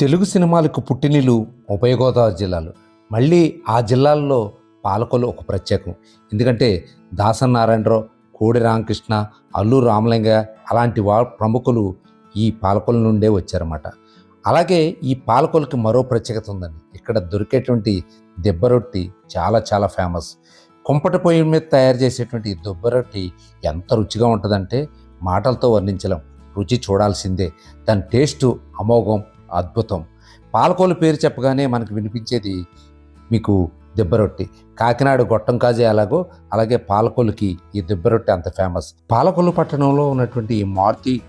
తెలుగు సినిమాలకు పుట్టినిలు ఉభయ గోదావరి జిల్లాలు. మళ్ళీ ఆ జిల్లాల్లో పాలకొల్లు ఒక ప్రత్యేకం. ఎందుకంటే దాసన్ నారాయణరావు కోడి రామకృష్ణ అల్లు రామలింగ అలాంటి వా ప్రముఖులు ఈ పాలకొల్లు నుండే వచ్చారన్నమాట. అలాగే ఈ పాలకొల్లుకి మరో ప్రత్యేకత ఉందండి. ఇక్కడ దొరికేటువంటి దెబ్బరొట్టి చాలా చాలా ఫేమస్. కుంపటి పొయ్యి మీద తయారు చేసేటువంటి ఈ దెబ్బరొట్టి ఎంత రుచిగా ఉంటుందంటే మాటలతో వర్ణించలేం. రుచి చూడాల్సిందే. దాని టేస్టు అమోఘం అద్భుతం. పాలకోలు పేరు చెప్పగానే మనకు వినిపించేది మీకు దిబ్బరొట్టి కాకినాడ గొట్టం కాజే ఎలాగో అలాగే పాలకోలుకి ఈ దిబ్బరొట్టి అంత ఫేమస్. పాలకొల్లు పట్టణంలో ఉన్నటువంటి ఈ మారుతి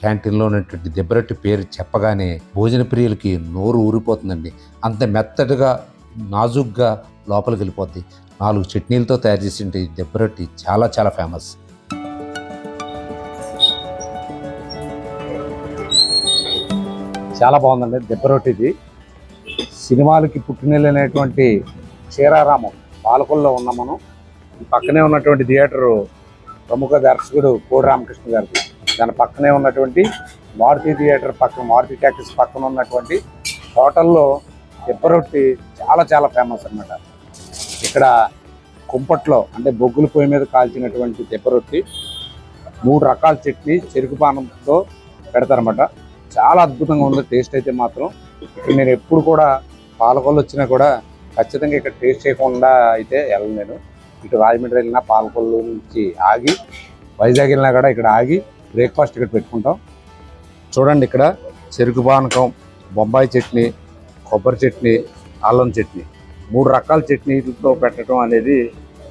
క్యాంటీన్లో ఉన్నటువంటి దిబ్బరొట్టి పేరు చెప్పగానే భోజన ప్రియులకి నోరు ఊరిపోతుందండి. అంత మెత్తటిగా నాజుగ్గా లోపలికి వెళ్ళిపోద్ది. నాలుగు చట్నీలతో తయారు చేసిన ఈ చాలా చాలా ఫేమస్. చాలా బాగుందండి. దెబ్బరొట్టిది సినిమాలకి పుట్టినెళ్ళినటువంటి క్షీరారామం పాలకొల్లో ఉన్నాం మనం. ఈ పక్కనే ఉన్నటువంటి థియేటరు ప్రముఖ దర్శకుడు కోడి రామకృష్ణ గారికి దాని పక్కనే ఉన్నటువంటి మారుతి థియేటర్ పక్కన మారుతి ట్యాక్సీస్ పక్కన ఉన్నటువంటి హోటల్లో దెబ్బరొట్టి చాలా చాలా ఫేమస్ అన్నమాట. ఇక్కడ కుంపట్లో అంటే బొగ్గుల పొయ్యి మీద కాల్చినటువంటి దెబ్బరొట్టి మూడు రకాల చట్నీ చెరుకు పానంతో పెడతారన్నమాట. చాలా అద్భుతంగా ఉంది. టేస్ట్ అయితే మాత్రం ఇక్కడ నేను ఎప్పుడు కూడా పాలకొల్లు వచ్చినా కూడా ఖచ్చితంగా ఇక్కడ టేస్ట్ చేయకుండా అయితే వెళ్ళను నేను. ఇటు రాజమండ్రి వెళ్ళినా పాలకొల్లు నుంచి ఆగి వైజాగ్ వెళ్ళినా కూడా ఇక్కడ ఆగి బ్రేక్ఫాస్ట్ ఇక్కడ పెట్టుకుంటాం. చూడండి ఇక్కడ చెరుకు పానకం బొంబాయి చట్నీ కొబ్బరి చట్నీ అల్లం చట్నీ. మూడు రకాల చట్నీలతో పెట్టడం అనేది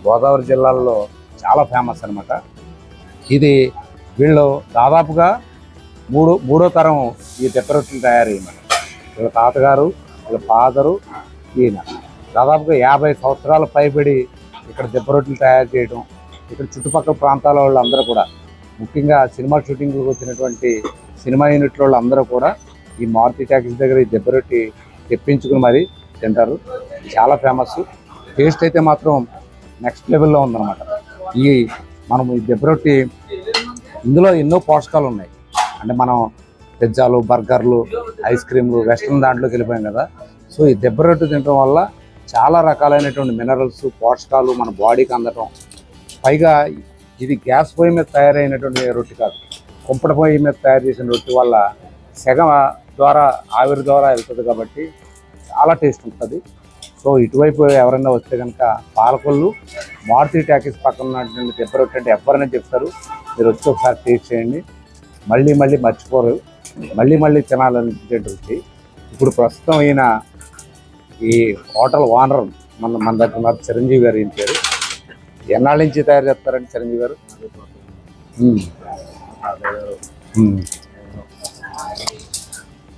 గోదావరి జిల్లాలో చాలా ఫేమస్ అనమాట ఇది వీళ్ళు దాదాపుగా మూడో మూడో తరం ఈ దెబ్బరొట్టెలు తయారు వీళ్ళ తాతగారు వీళ్ళ ఫాదరు ఈయన. దాదాపుగా యాభై సంవత్సరాలు పైబడి ఇక్కడ దెబ్బరొట్టెలు తయారు చేయడం ఇక్కడ చుట్టుపక్కల ప్రాంతాల వాళ్ళందరూ కూడా ముఖ్యంగా సినిమా షూటింగ్లకు వచ్చినటువంటి సినిమా యూనిట్ల వాళ్ళందరూ కూడా ఈ మారుతి ట్యాక్సీ దగ్గర ఈ దెబ్బరొట్టి తెప్పించుకుని మరి తింటారు. చాలా ఫేమస్ టేస్ట్ అయితే మాత్రం నెక్స్ట్ లెవెల్లో ఉందన్నమాట. ఈ మనం ఈ దెబ్బరొట్టి ఇందులో ఎన్నో పోషకాలు ఉన్నాయి అంటే మనం పిజ్జాలు బర్గర్లు ఐస్ క్రీమ్లు వెస్ట్రన్ దాంట్లోకి వెళ్ళిపోయాం కదా. సో ఈ దెబ్బ రొట్టె తినడం వల్ల చాలా రకాలైనటువంటి మినరల్స్ పోషకాలు మన బాడీకి అందటం. పైగా ఇది గ్యాస్ పొయ్యి మీద తయారైనటువంటి రొట్టె కాదు. కుంపట పొయ్యి మీద తయారు చేసిన రొట్టె వల్ల సెగ ద్వారా ఆవిరి ద్వారా వెళ్తుంది కాబట్టి చాలా టేస్ట్ ఉంటుంది. సో ఇటువైపు ఎవరైనా వస్తే కనుక పాలకొల్లు మారుతి ట్యాకీస్ పక్కన ఉన్నటువంటి దెబ్బ రొట్టె అంటే ఎవరైనా చెప్తారు. మీరు వచ్చి ఒకసారి టేస్ట్ చేయండి. మళ్ళీ మళ్ళీ మర్చిపోరు. మళ్ళీ మళ్ళీ తినాలనిపించే రుచి ఇప్పుడు ప్రస్తుతం ఈయన ఈ హోటల్ ఓనర్ మన మన దగ్గర ఉన్నారు చిరంజీవి గారు పేరు. ఎన్నాళ్ళ నుంచి తయారు చేస్తారండి చిరంజీవి గారు.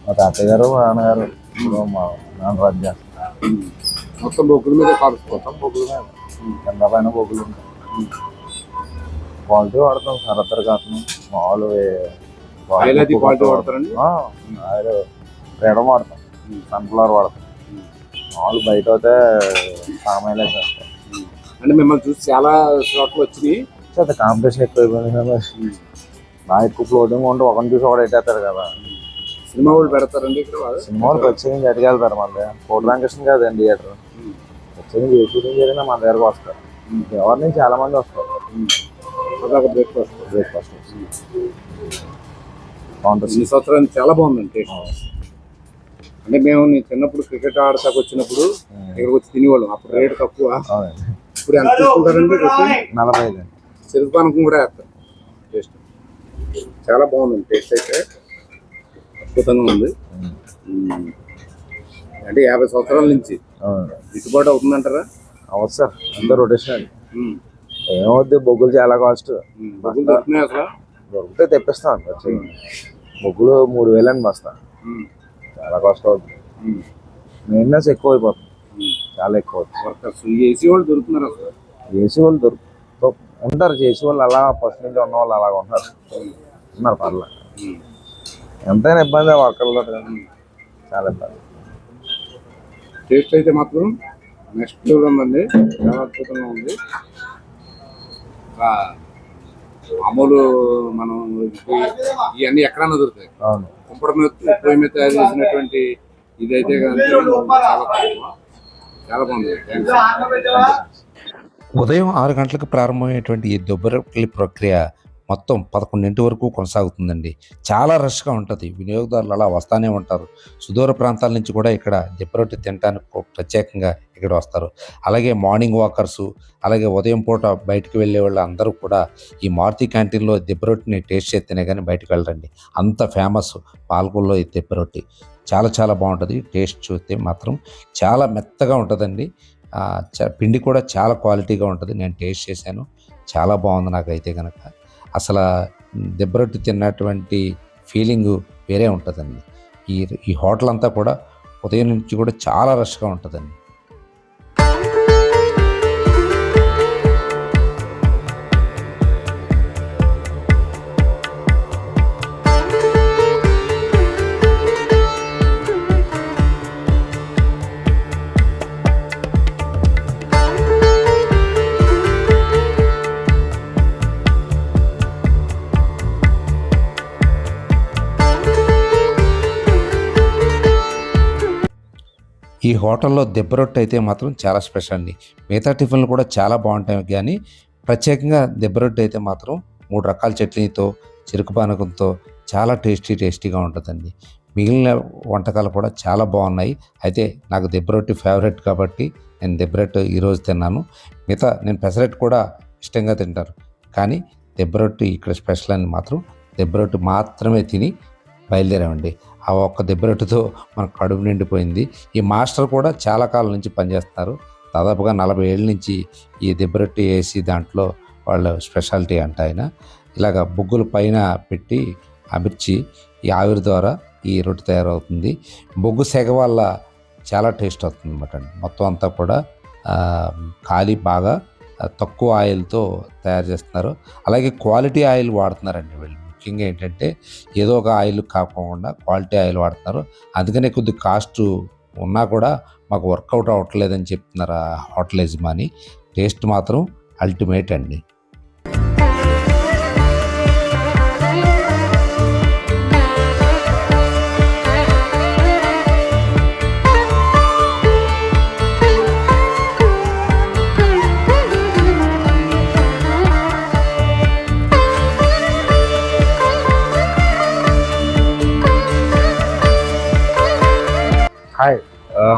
మా తాతయ్య గారు మా నాన్నగారు మా నాన్న మొత్తం బొగ్గుల మీద కాల్చుకోవటం మొత్తం బొగ్గులు మీద కింద పైన బొగ్గులు ఉంటాయి. క్వాలిటీ వాడతాం సరత్తర కాకుండా. మామూలు ఆయిల్ అది quality వాడతారండి? ఆయిల్ ఫ్రీడమ్ వాడతాం సన్ఫ్లవర్ వాడతాం మామూలు బయట అయితే సామాయిలే చేస్తాం అంటే మిమ్మల్ని చూసి చాలా షాట్లు వచ్చినాయి. కాంపిటీషన్ ఎక్కువైపోయింది కదా బాగా ఎక్కువ ఫ్లోటింగ్ ఉంటే ఒకరిని చూసి ఒకటి పెట్టేస్తారు కదా. సినిమా వాళ్ళు పెడతారండి ఇక్కడ వాళ్ళు? సినిమా వచ్చి నుంచి అడిగెళ్తారు మళ్ళీ. కోటి రామకృష్ణ కదండి థియేటర్. నుంచి ఏ షూటింగ్ జరిగినా మన దగ్గరకు వస్తారు. ఎవరి నుంచి చాలా మంది వస్తారు. అదొక బ్రేక్ఫాస్ట్ బ్రేక్ఫాస్ట్ బాగుంటుంది. ఈ సంవత్సరం చాలా బాగుందండి టేస్ట్. అంటే మేము నేను చిన్నప్పుడు క్రికెట్ ఆడతాకు వచ్చినప్పుడు ఇక్కడికి వచ్చి తినేవాళ్ళం. అప్పుడు రేటు తక్కువ. ఇప్పుడు ఎంత తీసుకుంటారండి? నలభై ఐదు చెరుకు పానకం కూడా వేస్తారు టేస్ట్. చాలా బాగుందండి టేస్ట్ అయితే. అద్భుతంగా ఉంది. అంటే యాభై సంవత్సరాల నుంచి గిట్టుబాటు అవుతుందంటారా? అవ్వదు సార్. అందరూ రొటేషన్. ఏమవుద్ది బొగ్గులు చాలా కాస్ట్. దొరికితే తెప్పిస్తాం వచ్చి. బొగ్గులు మూడు వేలు అండి బస్తా. చాలా కాస్ట్ అవుతుంది. మెయింటెనెన్స్ ఎక్కువ అయిపోతుంది. చాలా ఎక్కువ ఏసీ వాళ్ళు దొరుకుతున్నారు చేసే వాళ్ళు దొరుకు ఉంటారు. చేసే వాళ్ళు అలా ఫస్ట్ నుంచి ఉన్న వాళ్ళు అలాగ ఉన్నారు ఉన్నారు పర్లేదు మ్మ్. ఎంతైనా ఇబ్బంది వర్కర్లో. చాలా ఇబ్బంది. టేస్ట్ అయితే మాత్రం నెక్స్ట్ ఉందండి. చాలా అద్భుతంగా ఉంది. ఆ, మామూలు మనం ఇవి- ఇవన్నీ ఎక్కడన్నా దొరుకుతాయి. కుంపడ మీద పొయ్యి మీద తయారు చేసినటువంటి ఇదైతే చాలా. చాలా బాగుంది. ఉదయం ఆరు గంటలకు ప్రారంభమయ్యేటువంటి ఈ దుబ్బరొట్టెల ప్రక్రియ మొత్తం పదకొండింటి వరకు కొనసాగుతుందండి. చాలా రష్గా ఉంటుంది. వినియోగదారులు అలా వస్తానే ఉంటారు. సుదూర ప్రాంతాల నుంచి కూడా ఇక్కడ దిబ్బరొట్టి తినడానికి ప్రత్యేకంగా ఇక్కడ వస్తారు. అలాగే మార్నింగ్ వాకర్సు అలాగే ఉదయం పూట బయటికి వెళ్ళే వాళ్ళు అందరూ కూడా ఈ మారుతి క్యాంటీన్లో దిబ్బరొట్టిని టేస్ట్ చేస్తేనే కానీ బయటికి వెళ్ళరండి. అంత ఫేమస్ పాల్గొల్లో ఈ దిబ్బరొట్టి. చాలా చాలా బాగుంటుంది. టేస్ట్ చూస్తే మాత్రం చాలా మెత్తగా ఉంటుందండి. చ- పిండి కూడా చాలా క్వాలిటీగా ఉంటుంది. నేను టేస్ట్ చేశాను. చాలా బాగుంది నాకైతే కనుక అసలు దెబ్బరొట్టి తిన్నటువంటి ఫీలింగ్ వేరే ఉంటుందండి. ఈ ఈ హోటల్ అంతా కూడా ఉదయం నుంచి కూడా చాలా రష్గా ఉంటుందండి. ఈ హోటల్లో దెబ్బరొట్టె అయితే మాత్రం చాలా స్పెషల్ అండి. మిగతా టిఫిన్లు కూడా చాలా బాగుంటాయి కానీ ప్రత్యేకంగా దెబ్బరొట్టె అయితే మాత్రం మూడు రకాల చట్నీతో చెరుకు పానకంతో చాలా టేస్టీ టేస్టీగా ఉంటుందండి. మిగిలిన వంటకాలు కూడా చాలా బాగున్నాయి. అయితే నాకు దెబ్బరొట్టి ఫేవరెట్ కాబట్టి నేను దెబ్బరొట్టు ఈరోజు తిన్నాను. మిగతా నేను పెసరట్టు కూడా ఇష్టంగా తింటారు కానీ దెబ్బరొట్టి ఇక్కడ స్పెషల్ అని మాత్రం దెబ్బరొట్టి మాత్రమే తిని బయలుదేరామండి. ఆ ఒక్క దెబ్బరొట్టుతో మన కడుపు నిండిపోయింది. ఈ మాస్టర్ కూడా చాలా కాలం నుంచి పనిచేస్తున్నారు. దాదాపుగా నలభై ఏళ్ళ నుంచి ఈ దెబ్బరొట్టి వేసి దాంట్లో వాళ్ళ స్పెషాలిటీ అంట ఆయన. ఇలాగ బొగ్గుల పైన పెట్టి అమర్చి ఈ ఆవిరి ద్వారా ఈ రొట్టె తయారవుతుంది. బొగ్గు సెగ వల్ల చాలా టేస్ట్ అవుతుంది అనమాట మొత్తం అంతా కూడా ఖాళీ బాగా తక్కువ ఆయిల్తో తయారు చేస్తున్నారు. అలాగే క్వాలిటీ ఆయిల్ వాడుతున్నారండి వీళ్ళు. ముఖ్యంగా ఏంటంటే ఏదో ఒక ఆయిల్ కాకుండా క్వాలిటీ ఆయిల్ వాడుతున్నారు. అందుకనే కొద్ది కాస్ట్ ఉన్నా కూడా మాకు వర్కౌట్ అవ్వట్లేదని చెప్తున్నారు ఆ హోటల్ యజమాని. టేస్ట్ మాత్రం అల్టిమేట్ అండి.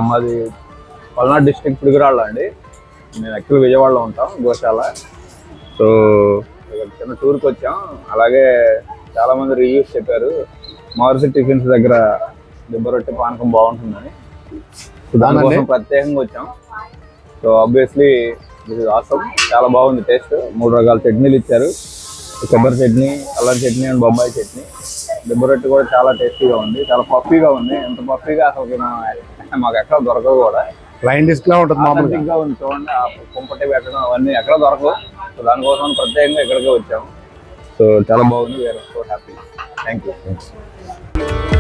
మాది పల్నాడు డిస్ట్రిక్ట్ పిడుగురాళ్ళ అండి. నేను యాక్చువల్ విజయవాడలో ఉంటాం గోశాల. సో చిన్న టూర్కి వచ్చాం. అలాగే చాలా మంది రివ్యూస్ చెప్పారు. మారుతి టిఫిన్స్ దగ్గర దిబ్బ రొట్టె పానకం బాగుంటుందని. సో దానికోసం ప్రత్యేకంగా వచ్చాం. So obviously this is awesome చాలా బాగుంది టేస్ట్. మూడు రకాల చట్నీలు ఇచ్చారు. కొబ్బరి చట్నీ అల్లం చట్నీ అండ్ బొంబాయి చట్నీ. దిబ్బ రొట్టె కూడా చాలా టేస్టీగా ఉంది. చాలా పఫీగా ఉంది. ఎంత పఫీగా అసలు మాకు ఎక్కడ దొరకదు కూడా. లైన్ డిస్క్ లా ఉంటుంది మామూలుగా. గా ఉంది చూడండి ఆ కుంపటి పెట్టడం అవన్నీ ఎక్కడ దొరకవు. సో దానికోసం ప్రత్యేకంగా ఇక్కడికే వచ్చాము. సో చాలా బాగుంది. We are so happy thank you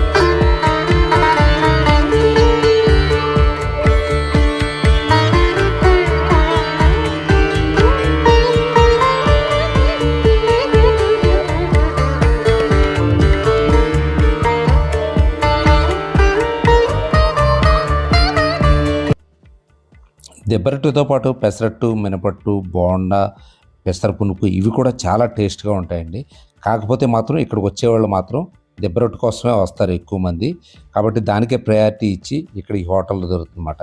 దెబ్బరట్టుతో పాటు పెసరట్టు మినపట్టు బోండా పెసర పునుకు ఇవి కూడా చాలా టేస్ట్గా ఉంటాయండి. కాకపోతే మాత్రం ఇక్కడికి వచ్చేవాళ్ళు మాత్రం దెబ్బరొట్టు కోసమే వస్తారు ఎక్కువ మంది. కాబట్టి దానికే ప్రయారిటీ ఇచ్చి ఇక్కడ ఈ హోటల్లో దొరుకుతుందన్నమాట.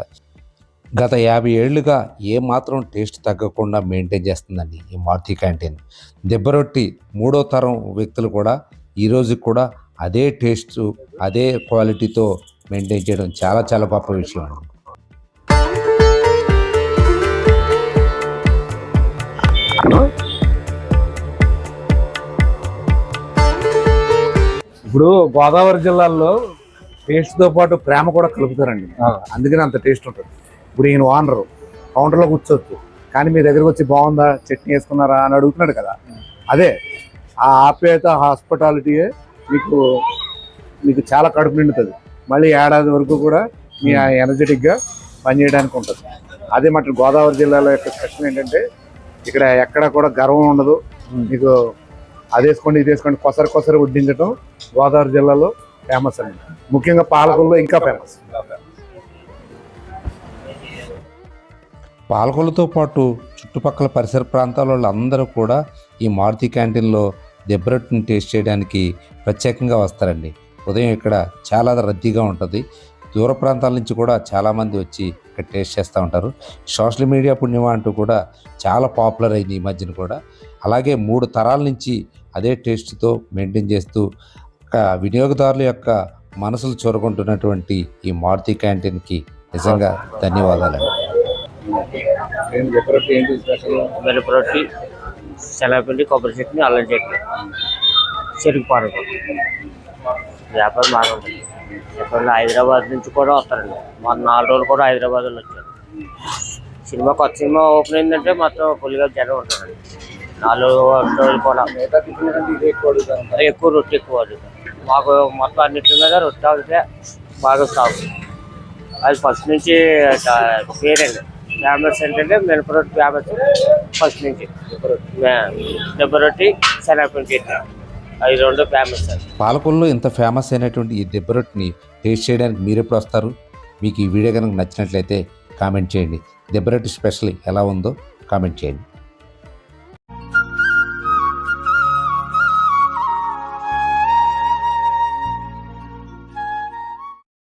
గత యాభై ఏళ్ళుగా ఏ మాత్రం టేస్ట్ తగ్గకుండా మెయింటైన్ చేస్తుందండి ఈ మారుతి క్యాంటీన్. దెబ్బరొట్టి మూడో తరం వ్యక్తులు కూడా ఈ కూడా అదే టేస్ట్ అదే క్వాలిటీతో మెయింటైన్ చేయడం చాలా చాలా గొప్ప విషయం ఇప్పుడు గోదావరి జిల్లాలో టేస్ట్తో పాటు ప్రేమ కూడా కలుపుతారండి. అందుకని అంత టేస్ట్ ఉంటుంది. ఇప్పుడు ఈయన ఓనర్ కౌంటర్లో కూర్చోవచ్చు. కానీ మీ దగ్గరకు వచ్చి బాగుందా? చట్నీ వేసుకున్నారా? అని అడుగుతున్నాడు కదా. అదే ఆ ఆప్యాయత హాస్పిటాలిటీయే మీకు మీకు చాలా కడుపు నిండుతుంది. మళ్ళీ ఏడాది వరకు కూడా మీ ఎనర్జెటిక్గా పనిచేయడానికి ఉంటుంది. అదే మటు గోదావరి జిల్లాలో యొక్క స్పెషల్ ఏంటంటే ఇక్కడ ఎక్కడ కూడా గర్వం ఉండదు. మీకు అది వేసుకోండి ఇది వేసుకోండి కొసరు కొసరు వడ్డించడం గోదావరి జిల్లాలో ఫేమస్ అండి. ముఖ్యంగా పాలకొల్లో ఇంకా ఫేమస్ పాలకొలతో పాటు చుట్టుపక్కల పరిసర ప్రాంతాల వాళ్ళందరూ కూడా ఈ మారుతి క్యాంటీన్లో దెబ్బరొట్టుని టేస్ట్ చేయడానికి ప్రత్యేకంగా వస్తారండి. ఉదయం ఇక్కడ చాలా రద్దీగా ఉంటుంది. దూర ప్రాంతాల నుంచి కూడా చాలామంది వచ్చి ఇక్కడ టేస్ట్ చేస్తూ ఉంటారు. సోషల్ మీడియా పుణ్యమా అంటూ కూడా చాలా పాపులర్ అయింది ఈ మధ్యన కూడా. అలాగే మూడు తరాల నుంచి అదే టేస్ట్తో మెయింటైన్ చేస్తూ ఒక వినియోగదారుల యొక్క మనసులు చూరగొంటున్నటువంటి ఈ మారుతి క్యాంటీన్కి నిజంగా ధన్యవాదాలండి. ఏం చెప్పారు ఏంటి స్పెషల్ మిరప రొట్టి శనగపిండి కొబ్బరి చట్నీ అల్లం చట్నీ. చెరుకు పానకం వ్యాపారం బాగుంటుంది ఎక్కడ హైదరాబాద్ నుంచి కూడా వస్తారండి. మొన్న నాలుగు రోజులు కూడా హైదరాబాద్లో వచ్చారు సినిమా కొత్త సినిమా ఓపెన్ అయిందంటే మొత్తం ఫుల్గా జనం ఉంటారండి. నాలుగు రోజులు కూడా మిగతా టిఫిన్ కంటే ఇదే ఎక్కువ ఎక్కువ రొట్టె ఎక్కువ మాకు మొత్తం అన్నింటి మీద రొట్టె అవుతే బాగా సాగు. అది ఫస్ట్ నుంచి పేరండి ఫేమస్ ఏంటంటే మినప రొట్టె ఫేమస్ ఫస్ట్ నుంచి. దెబ్బ రొట్టి శనగపిండి అవి రెండు ఫేమస్ పాలకొల్లో ఇంత ఫేమస్ అయినటువంటి ఈ దెబ్బ రొట్టిని టేస్ట్ చేయడానికి మీరు ఎప్పుడు వస్తారు? మీకు ఈ వీడియో కనుక నచ్చినట్లయితే కామెంట్ చేయండి. దెబ్బరొట్టి స్పెషల్ ఎలా ఉందో కామెంట్ చేయండి.